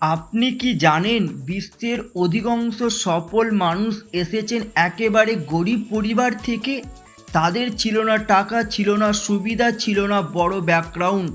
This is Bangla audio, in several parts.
আপনি কি জানেন বিশ্বের অধিকাংশ সফল মানুষ এসেছেন একেবারে গরিব পরিবার থেকে? তাদের ছিল না টাকা, ছিল না সুবিধা, ছিল না বড় ব্যাকগ্রাউন্ড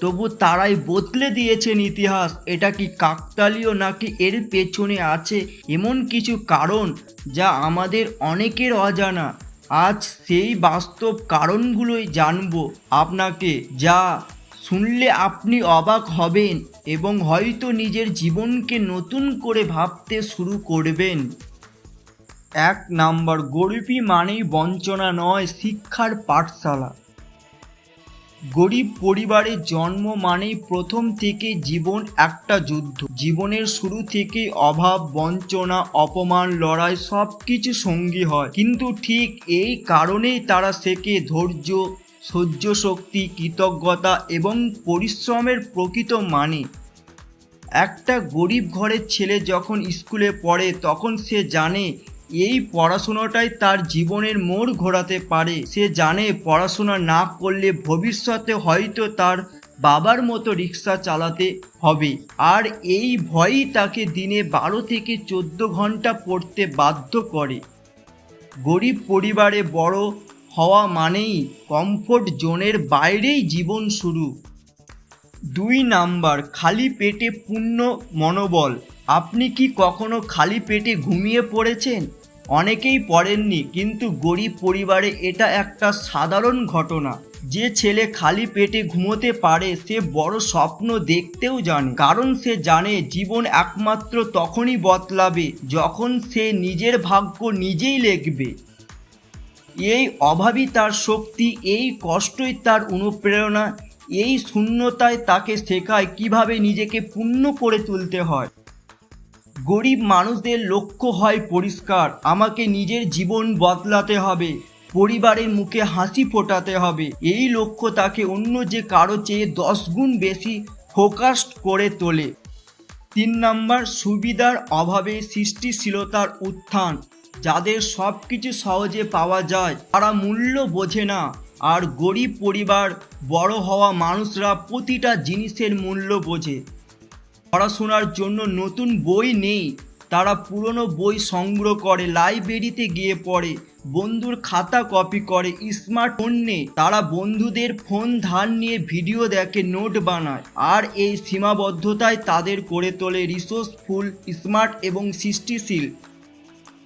তবু তারাই বদলে দিয়েছেন ইতিহাস। এটা কি কাকতালীয় নাকি এর পেছনে আছে এমন কিছু কারণ যা আমাদের অনেকের অজানা? আজ সেই বাস্তব কারণগুলোই জানব আপনাকে, যা শুনলে আপনি অবাক হবেন এবং হয়তো নিজের জীবনকে নতুন করে ভাবতে শুরু করবেন। এক নাম্বার, গরিবী মানেই বঞ্চনা নয়, শিক্ষার পাঠশালা। গরিব পরিবারে জন্ম মানেই প্রথম থেকে জীবন একটা যুদ্ধ। জীবনের শুরু থেকে অভাব, বঞ্চনা, অপমান, লড়াই সব কিছু সঙ্গী হয়। কিন্তু ঠিক এই কারণেই তারা শেখে ধৈর্য সহ্য শক্তি কৃতজ্ঞতা এবং পরিশ্রমের প্রকৃত মানে। একটা গরিব ঘরের ছেলে যখন স্কুলে পড়ে, তখন সে জানে এই পড়াশোনাটাই তার জীবনের মোড় ঘোরাতে পারে। সে জানে পড়াশোনা না করলে ভবিষ্যতে হয়তো তার বাবার মতো রিক্সা চালাতে হবে। আর এই ভয়ই তাকে দিনে বারো থেকে চোদ্দ ঘণ্টা পড়তে বাধ্য করে। গরিব পরিবারে বড় হওয়া মানেই কমফোর্ট জোনের বাইরেই জীবন শুরু। দুই নাম্বার, খালি পেটে পূর্ণ মনোবল। আপনি কি কখনো খালি পেটে ঘুমিয়ে পড়েছেন? অনেকেই পড়েননি, কিন্তু গরিব পরিবারে এটা একটা সাধারণ ঘটনা। যে ছেলে খালি পেটে ঘুমোতে পারে, সে বড় স্বপ্ন দেখতেও জানে। কারণ সে জানে, জীবন একমাত্র তখনই বদলাবে, যখন সে নিজের ভাগ্য নিজেই লিখবে। এই অভাবই তার শক্তি, এই কষ্টই তার অনুপ্রেরণা, এই শূন্যতায় তাকে শেখায় কীভাবে নিজেকে পূর্ণ করে তুলতে হয়। গরিব মানুষদের লক্ষ্য হয় পরিষ্কার, আমাকে নিজের জীবন বদলাতে হবে, পরিবারের মুখে হাসি ফোটাতে হবে, এই লক্ষ্য তাকে অন্য যে কারও চেয়ে দশ গুণ বেশি ফোকাসড করে তোলে। তিন নাম্বার, সুবিধার অভাবে সৃষ্টিশীলতার উত্থান। যাদের সব কিছু সহজে পাওয়া যায়, তারা মূল্য বোঝে না। আর গরিব পরিবার, বড় হওয়া মানুষরা প্রতিটা জিনিসের মূল্য বোঝে। পড়াশোনার জন্য নতুন বই নেই। তারা পুরনো বই সংগ্রহ করে লাইব্রেরিতে গিয়ে পড়ে। বন্ধুর খাতা কপি করে, স্মার্টফোন নেই। তারা বন্ধুদের ফোন, ধার নিয়ে ভিডিও দেখে, নোট বানায়। আর এই সীমাবদ্ধতায় তাদের করে তোলে রিসোর্সফুল, স্মার্ট এবং সৃষ্টিশীল।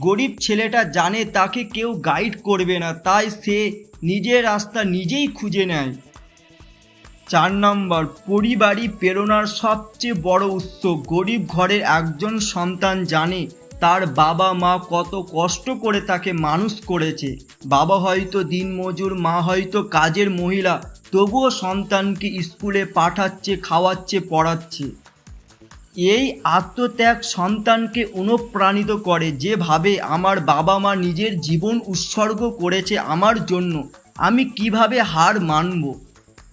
গরিব ছেলেটা জানে তাকে কেউ গাইড করবে না, তাই সে নিজের রাস্তা নিজেই খুঁজে নেয়। চার নম্বর, পরিবারই প্রেরণার সবচেয়ে বড় উৎস। গরিব ঘরের একজন সন্তান জানে তার বাবা মা কত কষ্ট করে তাকে মানুষ করেছে। বাবা হয়তো দিনমজুর, মা হয়তো কাজের মহিলা, তবুও সন্তানকে স্কুলে পাঠাচ্ছে, খাওয়াচ্ছে, পড়াচ্ছে। এই আত্মত্যাগ সন্তানকে অনুপ্রাণিত করে যেভাবে আমার বাবা মা নিজের জীবন উৎসর্গ করেছে আমার জন্য, আমি কীভাবে হার মানব?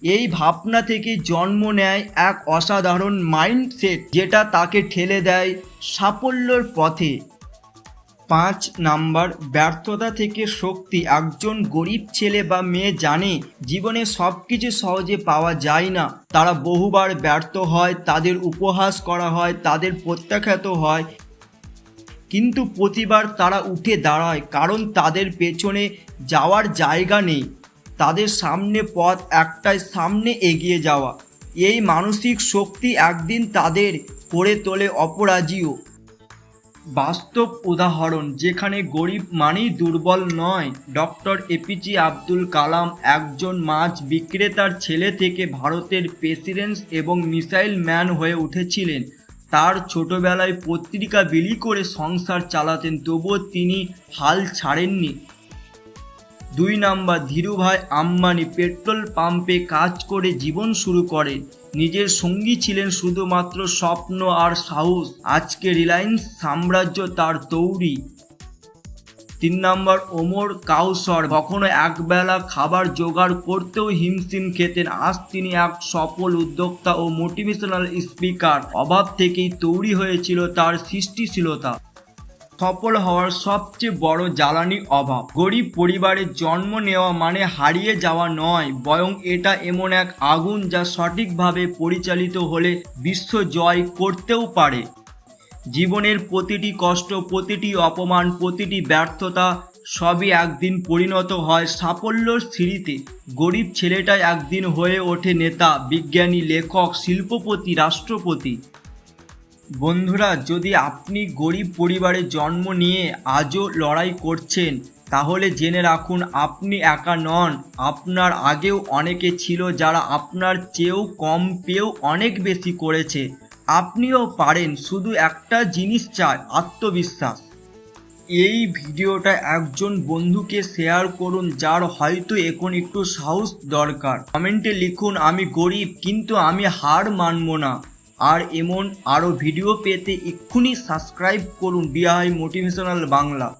এই ভাবনা থেকে জন্ম নেয় এক অসাধারণ মাইন্ডসেট যেটা তাকে ঠেলে দেয় সাফল্যর পথে। পাঁচ নাম্বার, ব্যর্থতা থেকে শক্তি। একজন গরিব ছেলে বা মেয়ে জানে, জীবনে সব কিছু সহজে পাওয়া যায় না। তারা বহুবার ব্যর্থ হয়, তাদের উপহাস করা হয়, তাদের প্রত্যাখ্যাত হয়। কিন্তু প্রতিবার তারা উঠে দাঁড়ায়, কারণ তাদের পেছনে যাওয়ার জায়গা নেই। তাদের সামনে পথ, একটাই সামনে এগিয়ে যাওয়া। এই মানসিক শক্তি একদিন তাদের করে তোলে অপরাজীয়। বাস্তব উদাহরণ যেখানে গরিব মানেই দুর্বল নয়। ডক্টর এপিজে আব্দুল কালাম একজন মাছ বিক্রেতার ছেলে থেকে ভারতের প্রেসিডেন্ট এবং মিসাইল ম্যান হয়ে উঠেছিলেন। তার ছোটবেলায় পত্রিকা বিলি করে সংসার চালাতেন, তবুও তিনি হাল ছাড়েননি। দুই নাম্বার, ধীরুভাই আম্বানি পেট্রোল পাম্পে কাজ করে জীবন শুরু করে নিজের সঙ্গী ছিলেন শুধুমাত্র স্বপ্ন আর সাহস। আজকে রিলায়েন্স সাম্রাজ্য তার তৌরি তিন নম্বর ওমর কাউসর কখনো একবেলা খাবার জোগাড় করতেও হিমশিম খেতেন। আজ তিনি এক সফল উদ্যোক্তা ও মোটিভেশনাল স্পিকার। অভাব থেকেই তৈরি হয়েছিল তার সৃষ্টিশীলতা। সফল হওয়ার সবচেয়ে বড় জ্বালানি অভাব। গরিব পরিবারে জন্ম নেওয়া মানে হারিয়ে যাওয়া নয়, বরং এটা এমন এক আগুন যা সঠিকভাবে পরিচালিত হলে বিশ্ব জয় করতেও পারে। জীবনের প্রতিটি কষ্ট, প্রতিটি অপমান, প্রতিটি ব্যর্থতা সবই একদিন পরিণত হয় সাফল্যর সিঁড়িতে। গরিব ছেলেটা একদিন হয়ে ওঠে নেতা, বিজ্ঞানী, লেখক, শিল্পপতি, রাষ্ট্রপতি। বন্ধুরা, যদি আপনি গরিব পরিবারে জন্ম নিয়ে আজও লড়াই করছেন, তাহলে জেনে রাখুন আপনি একা নন। আপনার আগেও অনেকে ছিল যারা আপনার চেয়েও কম পেয়েও অনেক বেশি করেছে। আপনিও পারেন, শুধু একটা জিনিস চায় আত্মবিশ্বাস। এই ভিডিওটা একজন বন্ধুকে শেয়ার করুন, যার হয়তো এখন একটু সাহস দরকার। কমেন্টে লিখুন, আমি গরিব, কিন্তু আমি হার মানব না। আর এমন আরও ভিডিও পেতে এক্ষুনি সাবস্ক্রাইব করুন ডিআই মোটিভেশনাল বাংলা।